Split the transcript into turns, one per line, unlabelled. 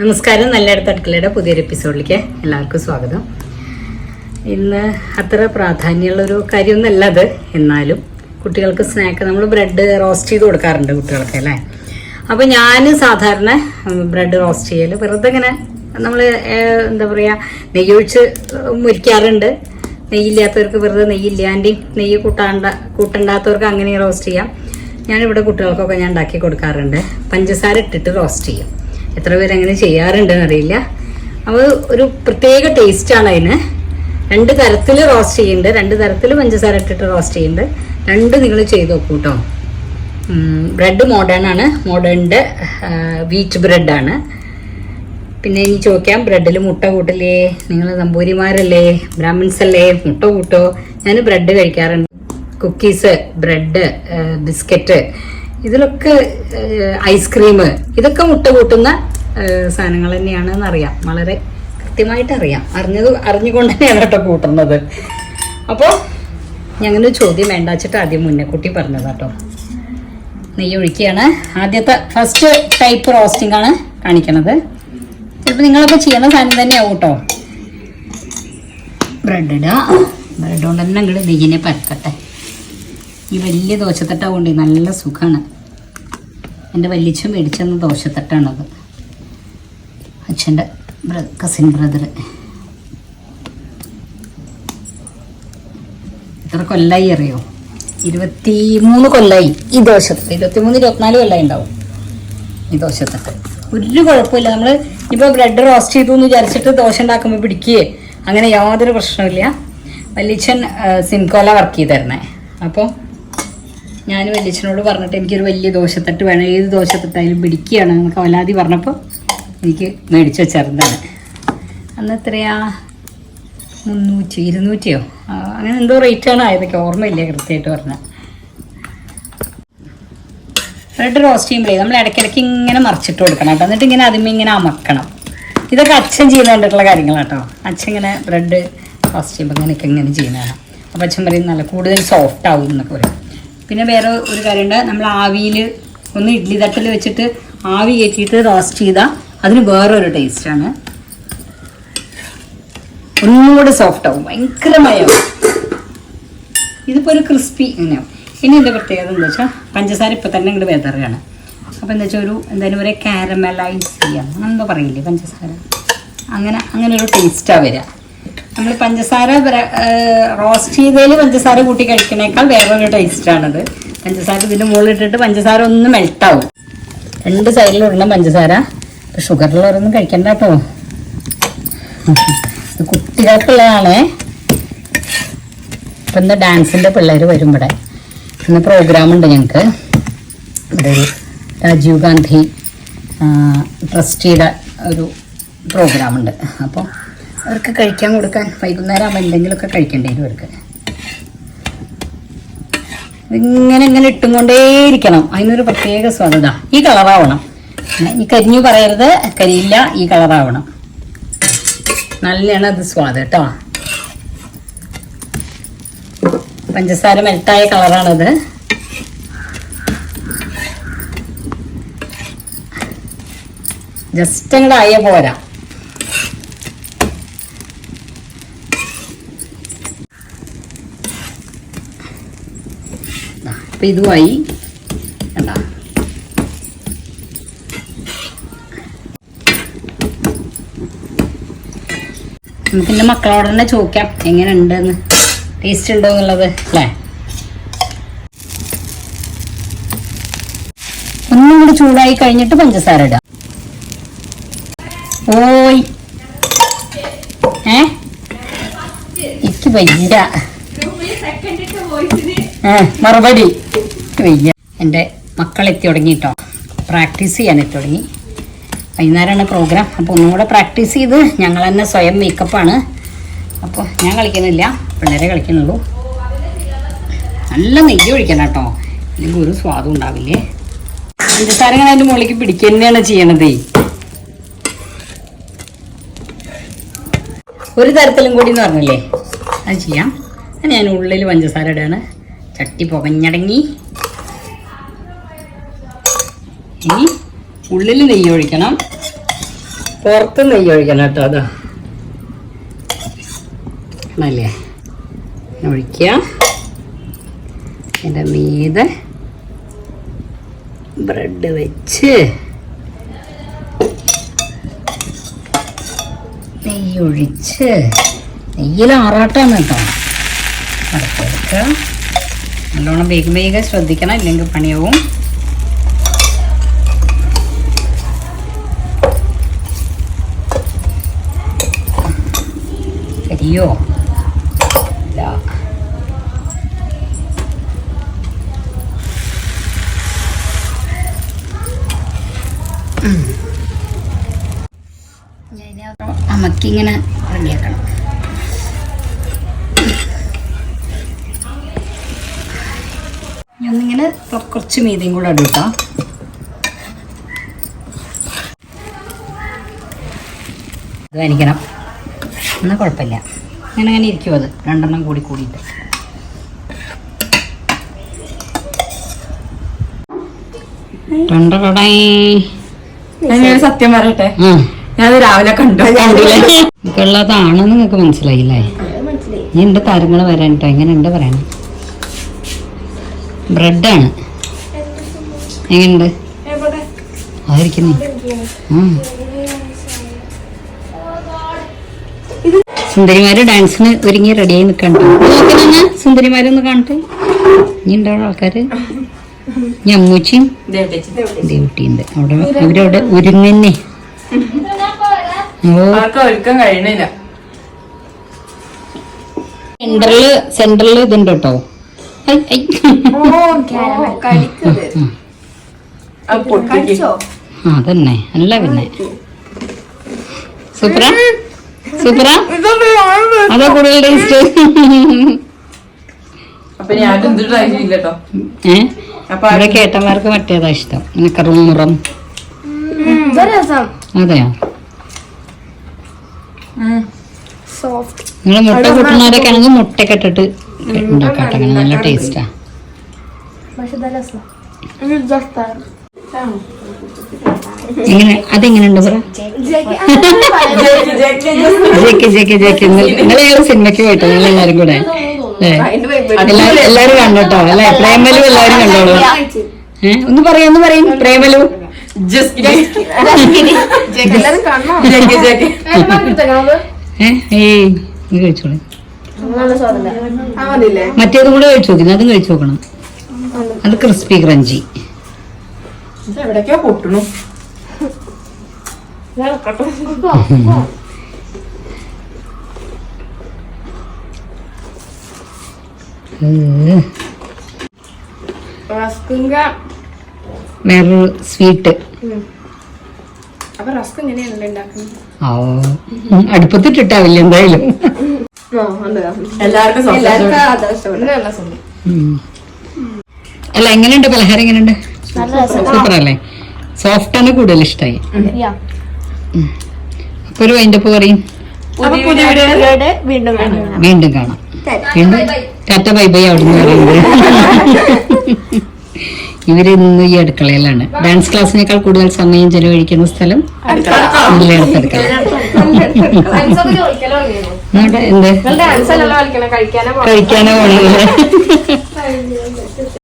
നമസ്കാരം. നല്ല അടുത്ത അടുക്കളയുടെ പുതിയൊരു എപ്പിസോഡിലേക്ക് എല്ലാവർക്കും സ്വാഗതം. ഇന്ന് അത്ര പ്രാധാന്യമുള്ളൊരു കാര്യമൊന്നുമല്ല അത്. എന്നാലും കുട്ടികൾക്ക് സ്നാക്ക് നമ്മൾ ബ്രെഡ് റോസ്റ്റ് ചെയ്ത് കൊടുക്കാറുണ്ട് കുട്ടികൾക്ക് അല്ലേ? അപ്പോൾ ഞാൻ സാധാരണ ബ്രെഡ് റോസ്റ്റ് ചെയ്യൽ വെറുതെ ഇങ്ങനെ നമ്മൾ എന്താ പറയുക നെയ്യൊഴിച്ച് മുരിക്കാറുണ്ട്. നെയ്യില്ലാത്തവർക്ക് വെറുതെ നെയ്യില്ലാണ്ടി നെയ്യ് കൂട്ടാണ്ട കൂട്ടണ്ടാത്തവർക്ക് അങ്ങനെ റോസ്റ്റ് ചെയ്യാം. ഞാനിവിടെ കുട്ടികൾക്കൊക്കെ ഞാൻ ഉണ്ടാക്കി കൊടുക്കാറുണ്ട്. പഞ്ചസാര ഇട്ടിട്ട് റോസ്റ്റ് ചെയ്യും. എത്ര പേര് അങ്ങനെ ചെയ്യാറുണ്ടെന്ന് അറിയില്ല. അപ്പോൾ ഒരു പ്രത്യേക ആണ് അതിന്. രണ്ട് തരത്തിൽ റോസ്റ്റ് ചെയ്യുന്നുണ്ട് രണ്ട് തരത്തിൽ പഞ്ചസാര ഇട്ടിട്ട് റോസ്റ്റ് ചെയ്യുന്നുണ്ട് രണ്ട് നിങ്ങൾ ചെയ്ത് നോക്കൂ കേട്ടോ ബ്രെഡ് മോഡേൺ ആണ്. മോഡേണിന്റെ വീറ്റ് ബ്രെഡാണ് പിന്നെ ഇനി ചോദിക്കാം ബ്രെഡിൽ മുട്ട കൂട്ടില്ലേ? നിങ്ങൾ നമ്പൂരിമാരല്ലേ? ബ്രാഹ്മിൻസ് അല്ലേ മുട്ട കൂട്ടോ? ഞാൻ ബ്രെഡ് കഴിക്കാറുണ്ട്. കുക്കീസ് ബ്രെഡ് ബിസ്ക്കറ്റ് ഇതിലൊക്കെ ഐസ്ക്രീം ഇതൊക്കെ മുട്ട കൂട്ടുന്ന സാധനങ്ങൾ തന്നെയാണെന്ന് അറിയാം വളരെ കൃത്യമായിട്ട് അറിയാം. അറിഞ്ഞത് അറിഞ്ഞുകൊണ്ട് തന്നെയാണ് കേട്ടോ കൂട്ടുന്നത്. അപ്പോൾ ഞങ്ങൾ ചോദ്യം വേണ്ട വെച്ചിട്ട് ആദ്യം മുന്നേ കുട്ടി പറഞ്ഞത് കേട്ടോ. നെയ്യ് ഒഴിക്കുകയാണ്. ആദ്യത്തെ ഫസ്റ്റ് ടൈപ്പ് റോസ്റ്റിംഗ് ആണ് കാണിക്കണത്. ചിലപ്പോൾ നിങ്ങളൊക്കെ ചെയ്യുന്ന സാധനം തന്നെയാവും കേട്ടോ. ബ്രെഡ് ഇടുക ബ്രെഡ് കൊണ്ട് തന്നെ അങ്ങോട്ട് നെയ്യിനെ പരക്കട്ടെ ഈ വലിയ ദോശത്തട്ടാവുകൊണ്ട് നല്ല സുഖമാണ് എന്റെ വല്യച്ഛൻ മേടിച്ചെന്ന ദോശത്തട്ടാണത്. അച്ഛന്റെ കസിൻ ബ്രദർ എത്ര കൊല്ലായി അറിയോ? ഇരുപത്തി മൂന്ന് കൊല്ലായി ഈ ദോശത്ത് ഇരുപത്തി മൂന്ന് ഇരുപത്തിനാല് കൊല്ലായി ഉണ്ടാവും ഈ ദോശത്തട്ട്. ഒരു കുഴപ്പമില്ല. നമ്മൾ ഇപ്പോൾ ബ്രെഡ് റോസ്റ്റ് ചെയ്തു എന്ന് വിചാരിച്ചിട്ട് ദോശ ഉണ്ടാക്കുമ്പോൾ പിടിക്കുകയെ അങ്ങനെ യാതൊരു പ്രശ്നമില്ല വല്യച്ഛൻ സിംകോല വർക്ക് ചെയ്തായിരുന്നേ അപ്പോൾ ഞാൻ വല്യച്ഛനോട് പറഞ്ഞിട്ട് എനിക്കൊരു വലിയ ദോശത്തട്ട് വേണം. ഏത് ദോശത്തട്ടായാലും പിടിക്കുകയാണ് എന്നൊക്കെ വല്ലാതി പറഞ്ഞപ്പോൾ എനിക്ക് മേടിച്ച് വെച്ചിരുന്നതാണ്. അന്ന് എത്രയാ? മുന്നൂറ്റി ഇരുന്നൂറ്റിയോ? അങ്ങനെ എന്തോ റേറ്റാണ് ആയതൊക്കെ ഓർമ്മയില്ല കൃത്യമായിട്ട് പറഞ്ഞാൽ. ബ്രെഡ് റോസ്റ്റ് ചെയ്യുമ്പോഴേ നമ്മൾ ഇടയ്ക്കിടയ്ക്ക് ഇങ്ങനെ മറിച്ചിട്ട് കൊടുക്കണം കേട്ടോ. എന്നിട്ട് ഇങ്ങനെ അതിമേ ഇങ്ങനെ അമക്കണം ഇതൊക്കെ അച്ഛൻ ചെയ്യുന്ന കാര്യങ്ങളാട്ടോ അച്ഛൻ ഇങ്ങനെ ബ്രെഡ് റോസ്റ്റ് ചെയ്യുമ്പോൾ ഇങ്ങനെയൊക്കെ ഇങ്ങനെ ചെയ്യുന്നതാണ്. അപ്പോൾ അച്ഛൻ പറയും നല്ല കൂടുതൽ സോഫ്റ്റ് ആവും എന്നൊക്കെ പറയും. പിന്നെ വേറെ ഒരു കാര്യമുണ്ട്. നമ്മൾ ആവിയിൽ ഒന്ന് ഇഡ്ഡലി തട്ടിൽ വെച്ചിട്ട് ആവി കയറ്റിയിട്ട് റോസ്റ്റ് ചെയ്താൽ അതിന് വേറൊരു ടേസ്റ്റാണ് ഒന്നുകൂടെ സോഫ്റ്റ് ആവും. ഭയങ്കരമായാവും ഇതിപ്പോൾ ഒരു ക്രിസ്പി ഇങ്ങനെയാവും ഇനി എന്താ പ്രത്യേകത എന്താ വെച്ചാൽ പഞ്ചസാര ഇപ്പം തന്നെ ഇങ്ങോട്ട് വെതറുകയാണ്. അപ്പോൾ എന്താ വെച്ചാൽ ഒരു എന്തായാലും ഒരു കാരമലൈസ് ചെയ്യാം അങ്ങനെ പറയില്ലേ പഞ്ചസാര? അങ്ങനെ അങ്ങനെ ഒരു ടേസ്റ്റാണ് വരിക. നമ്മൾ പഞ്ചസാര റോസ്റ്റ് ചെയ്തതിൽ പഞ്ചസാര കൂട്ടി കഴിക്കണേക്കാൾ വേറൊരു ടേസ്റ്റാണത്. പഞ്ചസാര ഇതിന്റെ മുകളിലിട്ടിട്ട് പഞ്ചസാര ഒന്ന് മെൽട്ടാവും. രണ്ട് സൈഡിലുള്ള പഞ്ചസാര. ഷുഗറിലുള്ളവരൊന്നും കഴിക്കണ്ട കേട്ടോ ഇത് കുട്ടികൾക്കുള്ളതാണേ. ഇപ്പം ഇന്ന് ഡാൻസിന്റെ പിള്ളേർ വരും ഇവിടെ. ഇന്ന് പ്രോഗ്രാം ഉണ്ട് ഞങ്ങൾക്ക് ഇവിടെ ഒരു രാജീവ് ഗാന്ധി ട്രസ്റ്റിയുടെ ഒരു പ്രോഗ്രാം ഉണ്ട് അപ്പോൾ അവർക്ക് കഴിക്കാൻ കൊടുക്കാൻ വൈകുന്നേരം ആകുമ്പോൾ എന്തെങ്കിലുമൊക്കെ കഴിക്കേണ്ടി വരും അവർക്ക്. ഇങ്ങനെ ഇങ്ങനെ ഇട്ടും കൊണ്ടേയിരിക്കണം അതിനൊരു പ്രത്യേക സ്വാദത. ഈ കളറാവണം. ഈ കരിഞ്ഞു പറയരുത്. കരിയില്ല ഈ കളറാവണം. നല്ലതാണ് അത് സ്വാദ് കേട്ടോ. പഞ്ചസാര മെൽട്ടായ കളറാണത്. ജസ്റ്റ് അങ്ങോട്ട് ആയ പോരാ. അപ്പൊ ഇതുമായി കണ്ടാ. നമുക്ക് എന്റെ മക്കളോട് തന്നെ ചോദിക്കാം എങ്ങനെയുണ്ടെന്ന്? ടേസ്റ്റ് ഉണ്ടോ എന്നുള്ളത് അല്ലേ? ഒന്നും കൂടി ചൂടായി കഴിഞ്ഞിട്ട് പഞ്ചസാര ഇടാം. ഓയ്. ഏ? എനിക്ക് വയ്യ മറുപടി. എന്റെ മക്കളെത്തി തുടങ്ങിയിട്ടോ പ്രാക്ടീസ് ചെയ്യാൻ എത്തി തുടങ്ങി. വൈകുന്നേരമാണ് പ്രോഗ്രാം. അപ്പോൾ ഒന്നും കൂടെ പ്രാക്ടീസ് ചെയ്ത് ഞങ്ങൾ തന്നെ സ്വയം മേക്കപ്പാണ് അപ്പോൾ ഞാൻ കളിക്കുന്നില്ല. പിള്ളേരെ കളിക്കുന്നുള്ളൂ. നല്ല നെയ്യ് ഒഴിക്കണം കേട്ടോ അല്ലെങ്കിൽ ഒരു സ്വാദും ഉണ്ടാവില്ലേ? പഞ്ചസാരങ്ങൾ അതിന്റെ മുകളിലേക്ക് പിടിക്കുക തന്നെയാണ് ചെയ്യണതേ. ഒരു തരത്തിലും കൂടി എന്ന് പറഞ്ഞില്ലേ? അത് ചെയ്യാം. ഞാൻ ഉള്ളിൽ പഞ്ചസാര ഇടാണ്. ചട്ടി പുകഞ്ഞടങ്ങി. ഇനി ഉള്ളിൽ നെയ്യ് ഒഴിക്കണം. പുറത്ത് നെയ്യ് ഒഴിക്കണം കേട്ടോ അതാ. ആണല്ലേ? ഒഴിക്കുക. എന്റെ മീതെ ബ്രെഡ് വെച്ച് നെയ്യ് ഒഴിച്ച് നെയ്യിൽ ആറാട്ടാണ് കേട്ടോ. അടുത്തെടുക്കുക നല്ലോണം വേഗം വേഗം ശ്രദ്ധിക്കണം ഇല്ലെങ്കിൽ പണിയാവും. കരിയോ ഇല്ല നമുക്കിങ്ങനെ റെഡിയാക്കണം. കുറച്ച് മീതിയും കൂടെ ഇടും കേട്ടോ ഇത് കാണിക്കണം എന്നാൽ കുഴപ്പമില്ല. അങ്ങനെ അങ്ങനെ ഇരിക്കും അത്. രണ്ടെണ്ണം കൂടി കൂടിയിട്ട്.
ഞാൻ സത്യം പറയട്ടെ. ഞാനത് രാവിലെ കണ്ടു.
ഇതൊക്കെയുള്ളതാണെന്ന് നിങ്ങൾക്ക് മനസ്സിലായില്ലേ? ഇനി എന്റെ താരങ്ങൾ വരാനിട്ടോ എങ്ങനെ എങ്ങനെയുണ്ട് പറയണം ബ്രെഡാണ്. എങ്ങനെയുണ്ട്? ആയിരിക്കുന്നേ. സുന്ദരിമാര് ഡാൻസിന് ഒരുങ്ങി റെഡിയായി നിൽക്കണ്ടോ. നോക്കണ സുന്ദരിമാരൊന്ന് കാണട്ടെ. ഇനി ഉണ്ടാവുള്ള ആൾക്കാര്? ഞമ്മൂച്ചിയും ദേവുട്ടിയുണ്ട്. അവിടെ അവരവിടെ ഒരുങ്ങന്നെ. സെന്ററിൽ സെന്ററിൽ ഇതുണ്ട് കേട്ടോ. അതന്നെ. അല്ല പിന്നെ. സൂപ്പറാ സൂപ്പറാ അതാ കൂടുതൽ ടേസ്റ്റ് ഇവിടെ കേട്ടന്മാർക്ക് മറ്റേതാ ഇഷ്ടം. ഇങ്ങനെ കറും മുറം അതെയോ? നിങ്ങൾ മുട്ട കൂട്ടുന്നവരൊക്കെ ആണെങ്കിൽ മുട്ടയൊക്കെ ഇട്ടിട്ട് ഉണ്ടാക്കാട്ടെ അങ്ങനെ നല്ല ടേസ്റ്റാ എങ്ങനെ? അതെങ്ങനെയുണ്ട് പറ? ജെക്ക് ജെക്ക് ജെക്ക് നിങ്ങൾ ഏത് സിനിമയ്ക്ക് പോയിട്ടോ നിങ്ങൾ എല്ലാരും കൂടെ? എല്ലാരും എല്ലാ- എല്ലാരും കണ്ടോട്ടോ അല്ലെ? പ്രേമലു എല്ലാരും കണ്ടോളൂ. ഏഹ് ഒന്ന് പറയും ഒന്ന് പറയും. പ്രേമലു.
ജസ്റ്റ് ജെക്ക് ജെക്ക്
ഏ ഏയ് കഴിച്ചോളൂ. മറ്റേതും കൂടെ കഴിച്ചു നോക്കുന്നു അതും കഴിച്ചു നോക്കണം. അത് ക്രിസ്പി ക്രഞ്ചി.
എവിടേക്കോ പൊട്ടണു?
വേറൊരു സ്വീറ്റ്. അടുപ്പത്തിട്ടിട്ടാവില്ല എന്തായാലും.
എല്ലാവർക്കും.
അല്ല എങ്ങനെയുണ്ട്? പലഹാരം എങ്ങനെയുണ്ട്? സൂപ്പർ അല്ലേ? സോഫ്റ്റ് ആണ് കൂടുതൽ ഇഷ്ടമായി അപ്പൊ ഒരു വൈൻഡപ്പ് പറയും.
അപ്പൊ
വീണ്ടും കാണാം.
വീണ്ടും കാണാം. ടാറ്റ. ബൈ ബൈ അവിടെ നിന്ന് പറയുന്നത്. ഇവർ ഇന്ന് ഈ അടുക്കളയിലാണ്. ഡാൻസ് ക്ലാസ്സിനേക്കാൾ കൂടുതൽ സമയം ചെലവഴിക്കുന്ന സ്ഥലം അടുക്കള.
കഴിക്കാനോ
കഴിക്കാനോ പോണല്ലേ